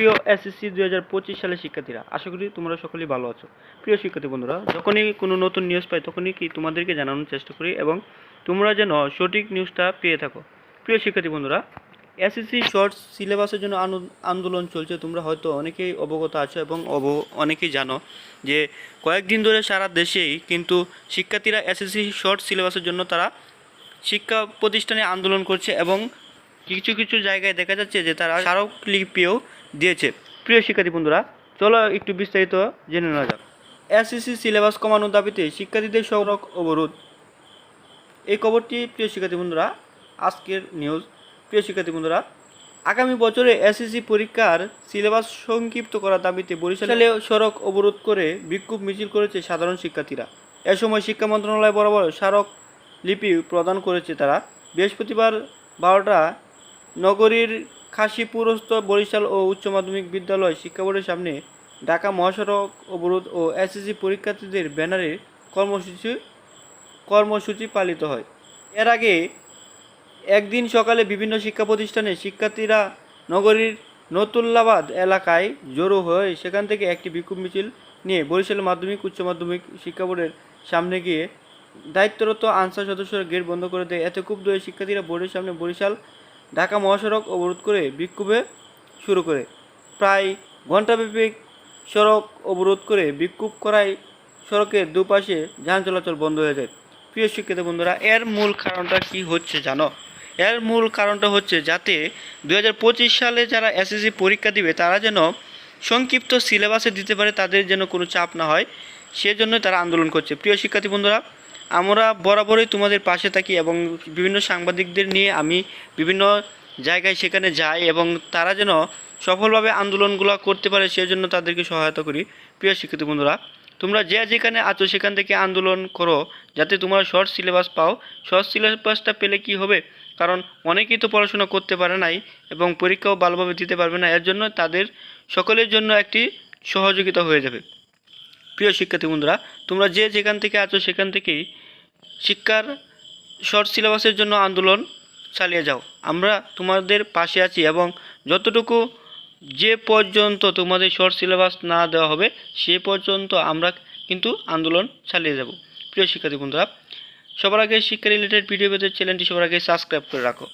প্রিয় এসএসসি দুই হাজার পঁচিশ সালের শিক্ষার্থীরা, আশা করি তোমরা সকলেই ভালো আছো। প্রিয় শিক্ষার্থী বন্ধুরা, যখনই কোনো নতুন নিউজ পাই, তখনই কি তোমাদেরকে জানানোর চেষ্টা করি এবং তোমরা যেন সঠিক নিউজটা পেয়ে থাকো। প্রিয় শিক্ষার্থী বন্ধুরা, এসএসসি শর্ট সিলেবাসের জন্য আনু- আন্দোলন চলছে। তোমরা হয়তো অনেকেই অবগত আছো এবং অব, অনেকেই জানো যে কয়েকদিন ধরে সারা দেশেই কিন্তু শিক্ষার্থীরা এসএসসি শর্ট সিলেবাসের জন্য তারা শিক্ষা প্রতিষ্ঠানে আন্দোলন করছে এবং কিছু কিছু জায়গায় দেখা যাচ্ছে যে তারা স্মারকলিপিও দিয়েছে। প্রিয় শিক্ষার্থী বন্ধুরা, চলো একটু বিস্তারিত জেনে নেওয়া যাক। এসএসসি সিলেবাস কমানোর দাবিতে শিক্ষার্থীদের সড়ক অবরোধ। এই খবরটি, প্রিয় শিক্ষার্থী বন্ধুরা, আজকের নিউজ প্রিয় শিক্ষার্থী বন্ধুরা, আগামী বছরে এসএসসি পরীক্ষার সিলেবাস সংক্ষিপ্ত করার দাবিতে বরিশালে সড়ক অবরোধ করে বিক্ষোভ মিছিল করেছে সাধারণ শিক্ষার্থীরা। এ সময় শিক্ষা মন্ত্রণালয় বরাবর স্মারক লিপি প্রদান করেছে তারা। বৃহস্পতিবার বারোটা নগরীর খাসিপুরস্থ বরিশাল ও উচ্চ মাধ্যমিক বিদ্যালয় শিক্ষা বোর্ডের সামনে ঢাকা মহাসড়ক অবরোধ ও এসএসসি পরীক্ষার্থীদের ব্যানারে কর্মসূচি কর্মসূচি পালিত হয়। এর আগে একদিন সকালে বিভিন্ন শিক্ষা প্রতিষ্ঠানে শিক্ষার্থীরা নগরীর নতুল্লাবাদ এলাকায় জড়ো হয়ে সেখান থেকে একটি বিক্ষোভ মিছিল নিয়ে বরিশাল মাধ্যমিক, উচ্চ মাধ্যমিক শিক্ষা বোর্ডের সামনে গিয়ে দায়িত্বরত আনসার সদস্যরা গেট বন্ধ করে দেয়। এতে ক্ষুব্ধ হয়ে শিক্ষার্থীরা বোর্ডের সামনে বরিশাল ঢাকা মহাসড়ক অবরোধ করে বিক্ষোভে শুরু করে। প্রায় ঘণ্টাব্যাপী সড়ক অবরোধ করে বিক্ষোভ করায় সড়কের দুপাশে যান চলাচল বন্ধ হয়ে যায়। প্রিয় শিক্ষিত বন্ধুরা, এর মূল কারণটা কি হচ্ছে জানো? এর মূল কারণটা হচ্ছে যাতে দু হাজার পঁচিশ সালে যারা এসএসসি পরীক্ষা দিবে, তারা যেন সংক্ষিপ্ত সিলেবাসে দিতে পারে, তাদের যেন কোনো চাপ না হয় সেজন্য তারা আন্দোলন করছে। প্রিয় শিক্ষার্থী বন্ধুরা আমরা বরাবরই তোমাদের পাশে থাকি এবং বিভিন্ন সাংবাদিকদের নিয়ে আমি বিভিন্ন জায়গায় সেখানে যাই এবং তারা যেন সফলভাবে আন্দোলনগুলো করতে পারে সেজন্য তাদেরকে সহায়তা করি। প্রিয় শিক্ষিত বন্ধুরা, তোমরা যে যেখানে আছো সেখান থেকে আন্দোলন করো যাতে তোমরা শর্ট সিলেবাস পাও। শর্ট সিলেবাসটা পেলে কি হবে? কারণ অনেকেই তো পড়াশোনা করতে পারে নাই এবং পরীক্ষাও ভালোভাবে দিতে পারবে না। এর জন্য তাদের সকলের জন্য একটি সহযোগিতা হয়ে যাবে। প্রিয় শিক্ষার্থী বন্ধুরা, তোমরা যে যেখান থেকে আছো সেখান থেকেই শিক্ষার শর্ট সিলেবাসের জন্য আন্দোলন চালিয়ে যাও। আমরা তোমাদের পাশে আছি এবং যতটুকু যে পর্যন্ত তোমাদের শর্ট সিলেবাস না দেওয়া হবে, সে পর্যন্ত আমরা কিন্তু আন্দোলন চালিয়ে যাব। প্রিয় শিক্ষার্থী বন্ধুরা, সবার আগে শিক্ষা রিলেটেড ভিডিও পেতে চ্যানেলটি সবার আগে সাবস্ক্রাইব করে রাখো।